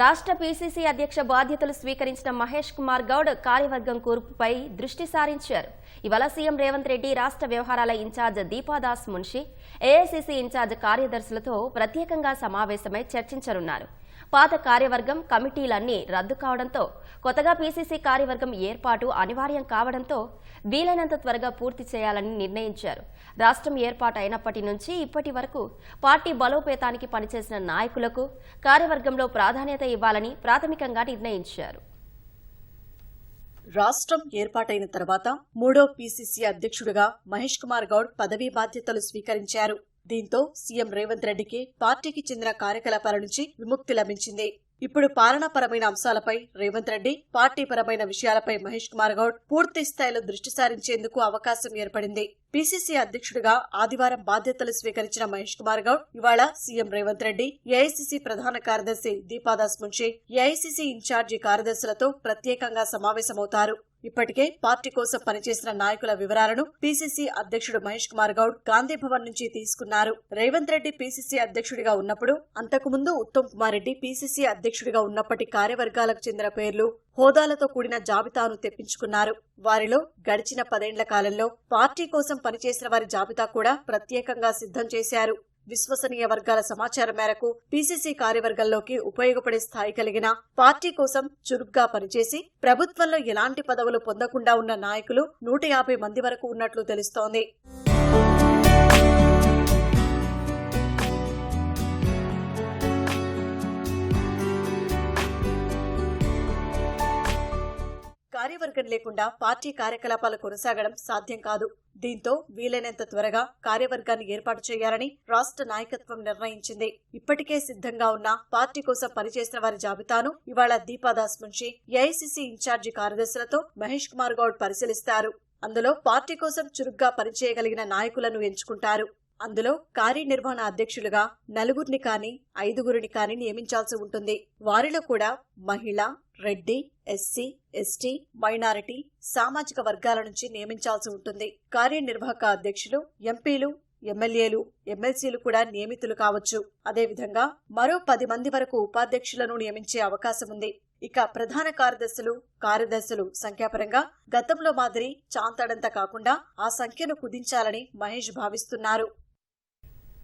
రాష్ట్ర పీసీసీ అధ్యక్ష బాధ్యతలు స్వీకరించిన మహేష్ కుమార్ గౌడ్ కార్యవర్గం కూర్పుపై దృష్టి సారించారు. ఇవాళ సీఎం రేవంత్ రెడ్డి రాష్ట్ర వ్యవహారాల incharge Deepadas Munshi AICC incharge కార్యదర్శులతో ప్రత్యేకంగా సమావేశమై చర్చించనున్నారు. పాత కార్యవర్గం కమిటీలన్నీ రద్దు కావడంతో కొత్తగా పీసీసీ కార్యవర్గం ఏర్పాటు అనివార్యం కావడంతో వీలైనంత త్వరగా పూర్తి చేయాలని నిర్ణయించారు. రాష్ట్రం ఏర్పాటు అయినప్పటి నుంచి ఇప్పటి వరకు పార్టీ బలోపేతానికి పనిచేసిన నాయకులకు కార్యవర్గంలో ప్రాధాన్యత ఇవ్వాలని ప్రాథమికంగా నిర్ణయించారు. రాష్ట్రం ఏర్పాటైన తర్వాత మూడో పీసీసీ అధ్యక్షుడిగా మహేష్ కుమార్ గౌడ్ పదవీ బాధ్యతలు స్వీకరించారు. దీంతో సీఎం రేవంత్ రెడ్డికి పార్టీకి చెందిన కార్యకలాపాల నుంచి విముక్తి లభించింది. ఇప్పుడు పాలనాపరమైన అంశాలపై రేవంత్ రెడ్డి పార్టీ పరమైన విషయాలపై మహేష్ కుమార్ గౌడ్ పూర్తి స్థాయిలో దృష్టి సారించేందుకు అవకాశం ఏర్పడింది. పీసీసీ అధ్యక్షుడిగా ఆదివారం బాధ్యతలు స్వీకరించిన మహేష్ కుమార్ గౌడ్ ఇవాళ సీఎం రేవంత్ రెడ్డి ఏఐసీసీ ప్రధాన కార్యదర్శి దీపాదాస్ మున్షి ఏఐసీసీ ఇన్ఛార్జి కార్యదర్శులతో ప్రత్యేకంగా సమావేశమవుతారు. ఇప్పటికే పార్టీ కోసం పనిచేసిన నాయకుల వివరాలను పీసీసీ అధ్యక్షుడు మహేష్ కుమార్ గౌడ్ గాంధీ భవన్ నుంచి తీసుకున్నారు. రేవంత్ రెడ్డి పీసీసీ అధ్యక్షుడిగా ఉన్నప్పుడు అంతకుముందు ఉత్తమ్ కుమార్ రెడ్డి పీసీసీ అధ్యక్షుడిగా ఉన్నప్పటి కార్యవర్గాలకు చెందిన పేర్లు హోదాలతో కూడిన జాబితాను తెప్పించుకున్నారు. వారిలో గడిచిన పదేండ్ల కాలంలో పార్టీ కోసం పనిచేసిన వారి జాబితా కూడా ప్రత్యేకంగా సిద్ధం చేశారు. విశ్వసనీయ వర్గాల సమాచారం మేరకు పీసీసీ కార్యవర్గంలోకి ఉపయోగపడే స్థాయి కలిగిన పార్టీ కోసం చురుగ్గా పనిచేసి ప్రభుత్వంలో ఎలాంటి పదవులు పొందకుండా ఉన్న నాయకులు నూట యాభై మంది వరకు ఉన్నట్లు తెలుస్తోంది. కార్యవర్గం లేకుండా పార్టీ కార్యకలాపాలు కొనసాగడం సాధ్యం కాదు. దీంతో వీలైనంత త్వరగా కార్యవర్గాన్ని ఏర్పాటు చేయాలని రాష్ట్ర నాయకత్వం నిర్ణయించింది. ఇప్పటికే సిద్ధంగా ఉన్న పార్టీ కోసం పనిచేసిన వారి జాబితాను ఇవాళ దీపాదాస్ మున్షి ఏఐసిసి ఇన్ఛార్జి కార్యదర్శులతో మహేష్ కుమార్ గౌడ్ పరిశీలిస్తారు. అందులో పార్టీ కోసం చురుగ్గా పనిచేయగలిగిన నాయకులను ఎంచుకుంటారు. అందులో కార్యనిర్వహణ అధ్యక్షులుగా నలుగురిని కాని ఐదుగురిని కాని నియమించాల్సి ఉంటుంది. వారిలో కూడా మహిళ రెడ్డి ఎస్సీ ఎస్టీ మైనారిటీ సామాజిక వర్గాల నుంచి నియమించాల్సి ఉంటుంది. కార్యనిర్వాహక అధ్యక్షులు ఎంపీలు ఎమ్మెల్యేలు ఎమ్మెల్సీలు కూడా నియమితులు కావచ్చు. అదేవిధంగా మరో పది మంది వరకు ఉపాధ్యక్షులను నియమించే అవకాశం ఉంది. ఇక ప్రధాన కార్యదర్శులు కార్యదర్శులు సంఖ్యాపరంగా గతంలో మాదిరి చాంతడంత కాకుండా ఆ సంఖ్యను కుదించాలని మహేష్ భావిస్తున్నారు.